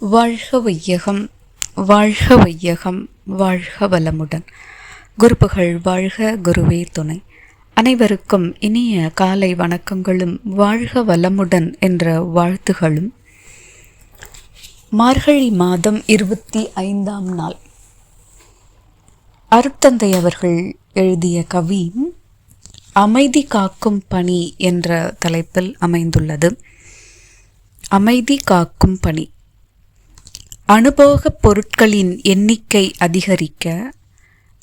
வாழ்க வையகம் வாழ்க வையகம் வாழ்க வளமுடன் குருப்புகள் வாழ்க குருவே துணை. அனைவருக்கும் இனிய காலை வணக்கங்களும் வாழ்க வளமுடன் என்ற வாழ்த்துகளும். மார்கழி மாதம் இருபத்தி ஐந்தாம் நாள். அருத்தந்தை அவர்கள் எழுதிய கவி அமைதி காக்கும் பணி என்ற தலைப்பில் அமைந்துள்ளது. அமைதி காக்கும் பணி. அனுபோகப் பொருட்களின் எண்ணிக்கை அதிகரிக்க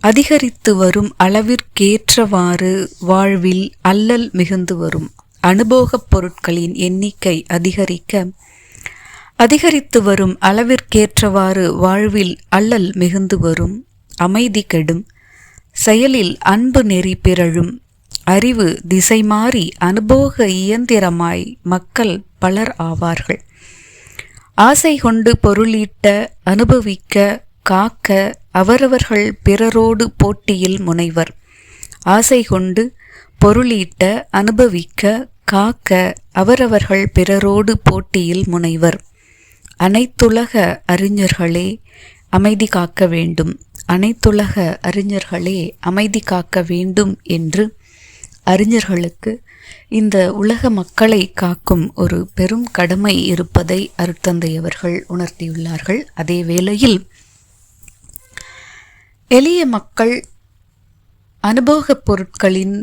அதிகரித்து வரும் அளவிற்கேற்றவாறு வாழ்வில் அல்லல் மிகுந்து வரும் அனுபோகப் பொருட்களின் எண்ணிக்கை அதிகரிக்க அதிகரித்து வரும் அளவிற்கேற்றவாறு வாழ்வில் அல்லல் மிகுந்து வரும் அமைதி கெடும் செயலில் அன்பு நெறி பிறழும் அறிவு திசை மாறி அனுபோக இயந்திரமாய் மக்கள் பலர் ஆவார்கள். ஆசை கொண்டு பொருளீட்ட அனுபவிக்க காக்க அவரவர்கள் பிறரோடு போட்டியில் முனைவர். ஆசை கொண்டு பொருளீட்ட அனுபவிக்க காக்க அவரவர்கள் பிறரோடு போட்டியில் முனைவர். அனைத்துலக அறிஞர்களே அமைதி காக்க வேண்டும். அனைத்துலக அறிஞர்களே அமைதி காக்க வேண்டும் என்று அறிஞர்களுக்கு இந்த உலக மக்களை காக்கும் ஒரு பெரும் கடமை இருப்பதை அருட்தந்தை அவர்கள் உணர்த்தியுள்ளார்கள். அதே வேளையில் எளிய மக்கள் அனுபவப் பொருட்களின்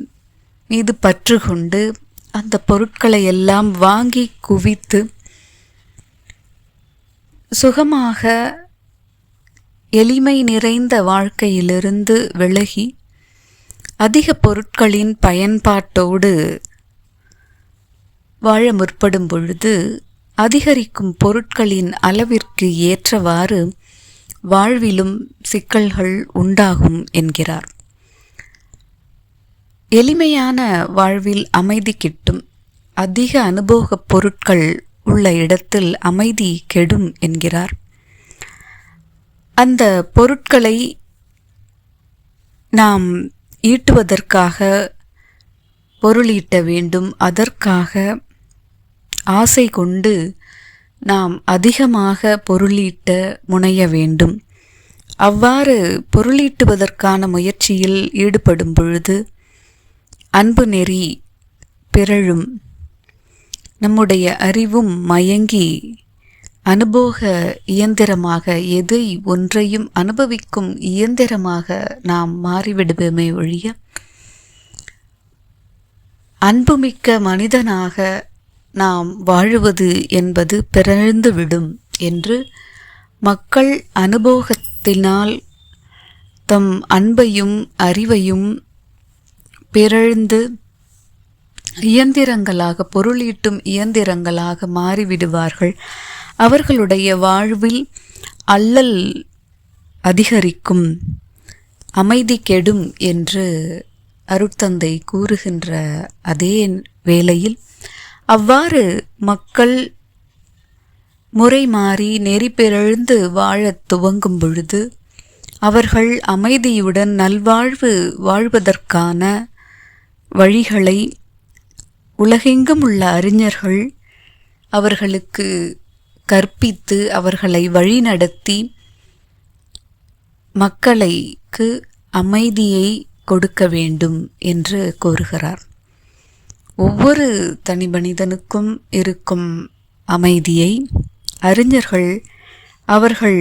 மீது பற்று கொண்டு அந்த பொருட்களை எல்லாம் வாங்கி குவித்து சுகமாக எளிமை நிறைந்த வாழ்க்கையிலிருந்து விலகி அதிக பொருட்களின் பயன்பாட்டோடு வாழ முற்படும் பொழுது அதிகரிக்கும் பொருட்களின் அளவிற்கு ஏற்றவாறு வாழ்விலும் சிக்கல்கள் உண்டாகும் என்கிறார். எளிமையான வாழ்வில் அமைதி கிட்டும் அதிக அனுபவப் பொருட்கள் உள்ள இடத்தில் அமைதி கெடும் என்கிறார். அந்த பொருட்களை நாம் ஈட்டுவதற்காக பொருளீட்ட வேண்டும். அதற்காக ஆசை கொண்டு நாம் அதிகமாக பொருளீட்ட முனைய வேண்டும். அவ்வாறு பொருளீட்டுவதற்கான முயற்சியில் ஈடுபடும் பொழுது அன்பு நெறி பிறழும். நம்முடைய அறிவும் மயங்கி அனுபோக இயந்திரமாக எதை ஒன்றையும் அனுபவிக்கும் இயந்திரமாக நாம் மாறிவிடுவோமே ஒழிய அன்புமிக்க மனிதனாக நாம் வாழுவது என்பது பிறழ்ந்துவிடும் என்று மக்கள் அனுபோகத்தினால் தம் அன்பையும் அறிவையும் பிறழ்ந்து இயந்திரங்களாக பொருளீட்டும் இயந்திரங்களாக மாறிவிடுவார்கள். அவர்களுடைய வாழ்வில் அல்லல் அதிகரிக்கும் அமைதி கெடும் என்று அருட்தந்தை கூறுகின்ற அதே வேளையில் அவ்வாறு மக்கள் முறை மாறி நெறி வாழத் துவங்கும் பொழுது அவர்கள் அமைதியுடன் நல்வாழ்வு வாழ்வதற்கான வழிகளை உலகெங்கும் உள்ள அறிஞர்கள் அவர்களுக்கு கற்பித்து அவர்களை வழிநடத்தி மக்களைக்கு அமைதியை கொடுக்க வேண்டும் என்று கூறுகிறார் ஒவ்வொரு தனி மனிதனுக்கும் இருக்கும் அமைதியை அறிஞர்கள் அவர்கள்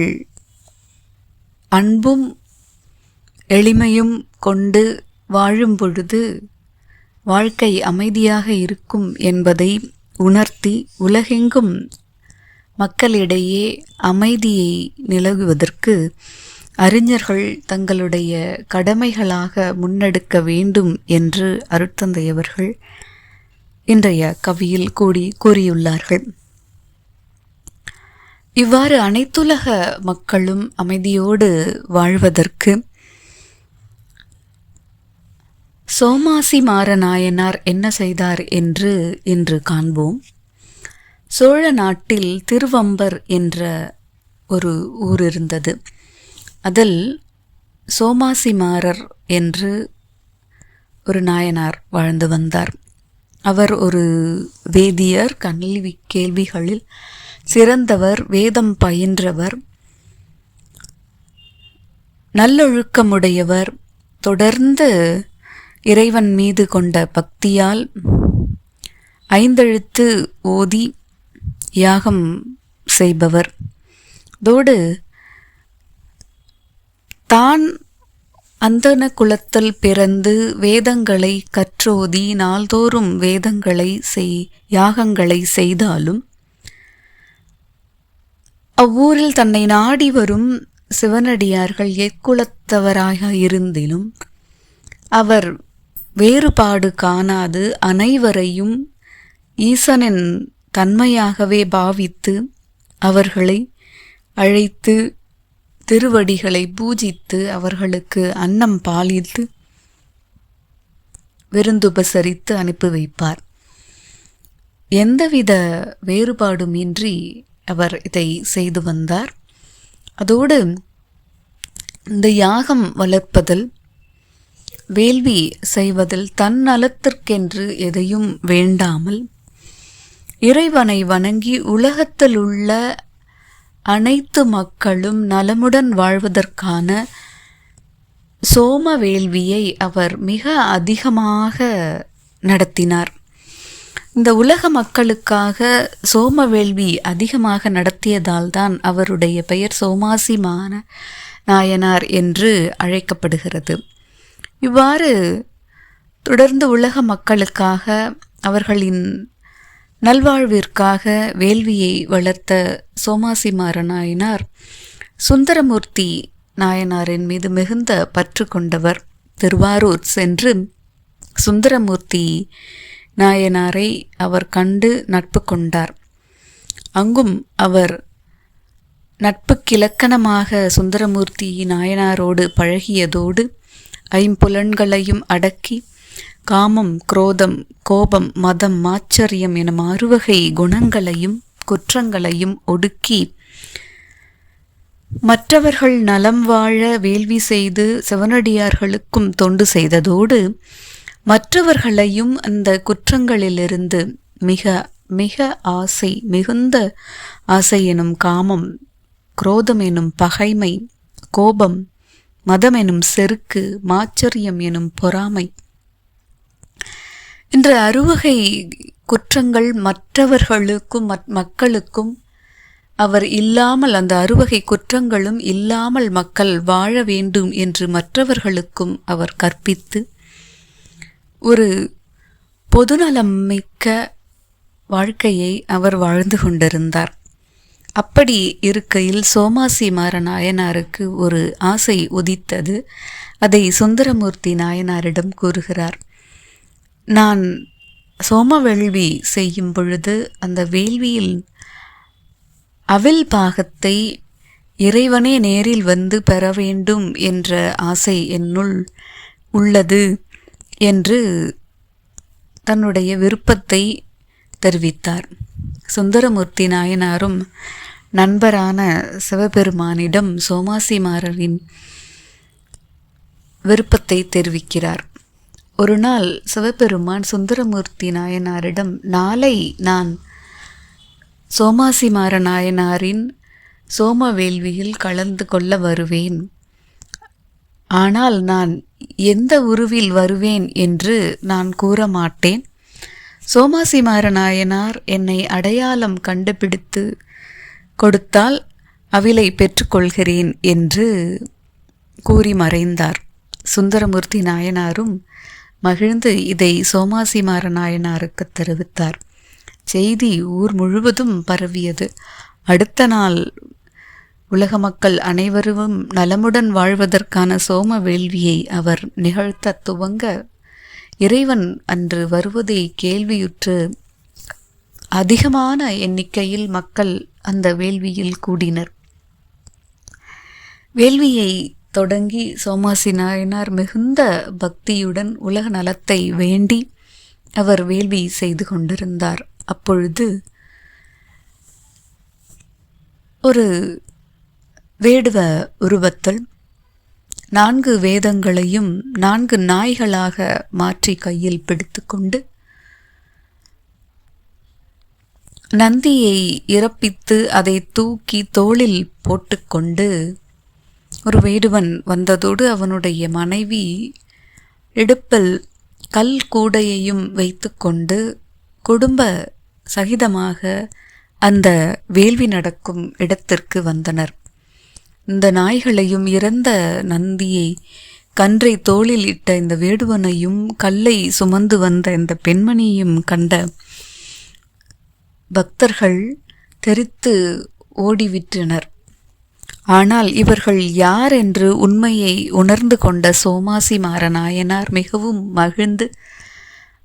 அன்பும் எளிமையும் கொண்டு வாழும் பொழுது வாழ்க்கை அமைதியாக இருக்கும் என்பதை உணர்த்தி உலகெங்கும் மக்களிடையே அமைதியை நிலவுவதற்கு அறிஞர்கள் தங்களுடைய கடமைகளாக முன்னெடுக்க வேண்டும் என்று அருட்தந்தையவர்கள் இன்றைய கவியில் கூடி கூறியுள்ளார்கள். இவ்வாறு அனைத்துலக மக்களும் அமைதியோடு வாழ்வதற்கு சோமாசி மாறநாயனார் என்ன செய்தார் என்று இன்று காண்போம். சோழ நாட்டில் திருவம்பர் என்ற ஒரு ஊர் இருந்தது அதில் சோமாசிமாரர் என்று ஒரு நாயனார் வாழ்ந்து வந்தார். அவர் ஒரு வேதியர் கல்வி கேள்விகளில் சிறந்தவர் வேதம் பயின்றவர் நல்லொழுக்கமுடையவர் தொடர்ந்து இறைவன் மீது கொண்ட பக்தியால் ஐந்தெழுத்து ஓதி யாகம் செய்பவர். தோடு தான் அந்தன குலத்தில் பிறந்து வேதங்களை கற்றோதி நாள்தோறும் வேதங்களை செய் யாகங்களை செய்தாலும் அவ்வூரில் தன்னை நாடி வரும் சிவனடியார்கள் எக்குலத்தவராக இருந்திலும் அவர் வேறுபாடு காணாது அனைவரையும் ஈசனின் தன்மையாகவே பாவித்து அவர்களை அழைத்து திருவடிகளை பூஜித்து அவர்களுக்கு அன்னம் பாலித்து விருந்துபசரித்து அனுப்பி வைப்பார். எந்தவித வேறுபாடுமின்றி அவர் இதை செய்து வந்தார். அதோடு இந்த யாகம் வளர்ப்பதில் வேள்வி செய்வதில் தன்னலத்திற்கென்று எதையும் வேண்டாமல் இறைவனை வணங்கி உலகத்தில் உள்ள அனைத்து மக்களும் நலமுடன் வாழ்வதற்கான சோம வேள்வியை அவர் மிக அதிகமாக நடத்தினார். இந்த உலக மக்களுக்காக சோம வேள்வி அதிகமாக நடத்தியதால் தான் அவருடைய பெயர் சோமாசிமான நாயனார் என்று அழைக்கப்படுகிறது. இவ்வாறு தொடர்ந்து உலக மக்களுக்காக அவர்களின் நல்வாழ்விற்காக வேள்வியை வளர்த்த சோமாசிமார நாயனார் சுந்தரமூர்த்தி நாயனாரின் மீது மிகுந்த பற்று கொண்டவர். திருவாரூர் சென்று சுந்தரமூர்த்தி நாயனாரை அவர் கண்டு நட்பு கொண்டார். அங்கும் அவர் நட்புக்கிலக்கணமாக சுந்தரமூர்த்தி நாயனாரோடு பழகியதோடு ஐம்புலன்களையும் அடக்கி காமம் குரோதம் கோபம் மதம் மாச்சரியம் எனும் அறுவகை குணங்களையும் குற்றங்களையும் ஒடுக்கி மற்றவர்கள் நலம் வாழ வேள்வி செய்து சிவனடியார்களுக்கும் தொண்டு செய்ததோடு மற்றவர்களையும் அந்த குற்றங்களிலிருந்து மிக மிக ஆசை மிகுந்த ஆசை எனும் காமம் குரோதம் எனும் பகைமை கோபம் மதம் எனும் செருக்கு மாச்சரியம் எனும் பொறாமை என்ற அறுவகை குற்றங்கள் மற்றவர்களுக்கும் மக்களுக்கும் அவர் இல்லாமல் அந்த அறுவகை குற்றங்களும் இல்லாமல் மக்கள் வாழ வேண்டும் என்று மற்றவர்களுக்கும் அவர் கற்பித்து ஒரு பொதுநலம் மிக்க வாழ்க்கையை அவர் வாழ்ந்து கொண்டிருந்தார். அப்படி இருக்கையில் சோமாசி மாற நாயனாருக்கு ஒரு ஆசை உதித்தது. அதை சுந்தரமூர்த்தி நாயனாரிடம் கூறுகிறார். நான் சோம வேள்வி செய்யும் பொழுது அந்த வேள்வியில் அவில் பாகத்தை இறைவனே நேரில் வந்து பெற வேண்டும் என்ற ஆசை என்னுள் உள்ளது என்று தன்னுடைய விருப்பத்தை தெரிவித்தார். சுந்தரமூர்த்தி நாயனாரும் நண்பரான சிவபெருமானிடம் சோமாசிமாரரின் விருப்பத்தை தெரிவிக்கிறார். ஒரு நாள் சிவபெருமான் சுந்தரமூர்த்தி நாயனாரிடம் நாளை நான் சோமாசிமார நாயனாரின் சோம வேள்வியில் கலந்து கொள்ள வருவேன். ஆனால் நான் எந்த உருவில் வருவேன் என்று நான் கூற மாட்டேன் சோமாசிமார நாயனார் என்னை அடையாளம் கண்டுபிடித்து கொடுத்தால் அவிலை பெற்றுக்கொள்கிறேன் என்று கூறி மறைந்தார். சுந்தரமூர்த்தி நாயனாரும் மகிழ்ந்து இதை சோமாசிமார நாயனாருக்கு தெரிவித்தார். செய்தி ஊர் முழுவதும் பரவியது. அடுத்த நாள் உலக மக்கள் அனைவரும் நலமுடன் வாழ்வதற்கான சோம வேள்வியை அவர் நிகழ்த்த துவங்க இறைவன் அன்று வருவதை கேள்வியுற்று அதிகமான எண்ணிக்கையில் மக்கள் அந்த வேள்வியில் கூடினர். வேள்வியை தொடங்கி சோமாசி நாயனார் மிகுந்த பக்தியுடன் உலக நலத்தை வேண்டி அவர் வேள்வி செய்து கொண்டிருந்தார். அப்பொழுது ஒரு வேடுவ உருவத்தில் நான்கு வேதங்களையும் நான்கு நாய்களாக மாற்றி கையில் பிடித்துக்கொண்டு நந்தியை இறப்பித்து அதை தூக்கி தோளில் போட்டுக்கொண்டு ஒரு வேடுவன் வந்ததோடு அவனுடைய மனைவி இடுப்பில் கல் கூடையையும் வைத்துக்கொண்டு குடும்ப சகிதமாக அந்த வேள்வி நடக்கும் இடத்திற்கு வந்தனர். இந்த நாய்களையும் இறந்த நந்தியை கன்றை தோளில் இட்ட இந்த வேடுவனையும் கல்லை சுமந்து வந்த இந்த பெண்மணியையும் கண்ட பக்தர்கள் தெரித்து ஓடிவிட்டனர். ஆனால் இவர்கள் யார் என்று உண்மையை உணர்ந்து கொண்ட சோமாசி மாறநாயனார் மிகவும் மகிழ்ந்து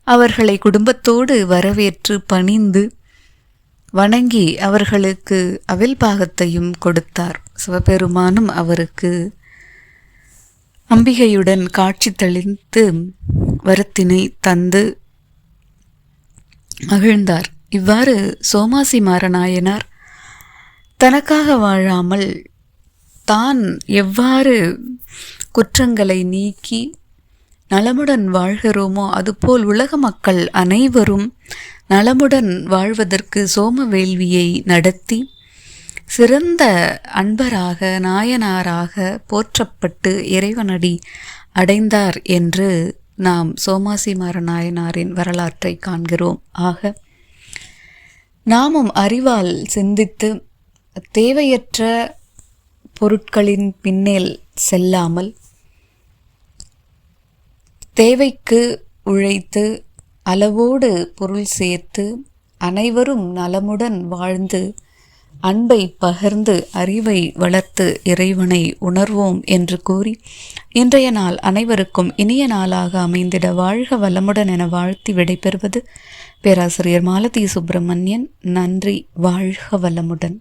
அவர்களை குடும்பத்தோடு வரவேற்று பணிந்து வணங்கி அவர்களுக்கு அவில் பாகத்தையும் கொடுத்தார். சிவபெருமானும் அவருக்கு அம்பிகையுடன் காட்சி தெளிந்து வரத்தினை தந்து மகிழ்ந்தார். இவ்வாறு சோமாசி மாறநாயனார் தனக்காக வாழாமல் தான் எவ்வாறு குற்றங்களை நீக்கி நலமுடன் வாழ்கிறோமோ அதுபோல் உலக மக்கள் அனைவரும் நலமுடன் வாழ்வதற்கு சோம வேள்வியை நடத்தி சிறந்த அன்பராக நாயனாராக போற்றப்பட்டு இறைவனடி அடைந்தார் என்று நாம் சோமாசிமார நாயனாரின் வரலாற்றை காண்கிறோம். ஆக நாமும் அறிவால் சிந்தித்து தேவையற்ற பொருட்களின் பின்னேல் செல்லாமல் தேவைக்கு உழைத்து அளவோடு பொருள் சேர்த்து அனைவரும் நலமுடன் வாழ்ந்து அன்பை பகிர்ந்து அறிவை வளர்த்து இறைவனை உணர்வோம் என்று கூறி இன்றைய நாள் அனைவருக்கும் இனிய நாளாக அமைந்திட வாழ்க வளமுடன் என வாழ்த்தி விடைபெறுவது பேராசிரியர் மாலதி சுப்பிரமணியன். நன்றி வாழ்க வளமுடன்.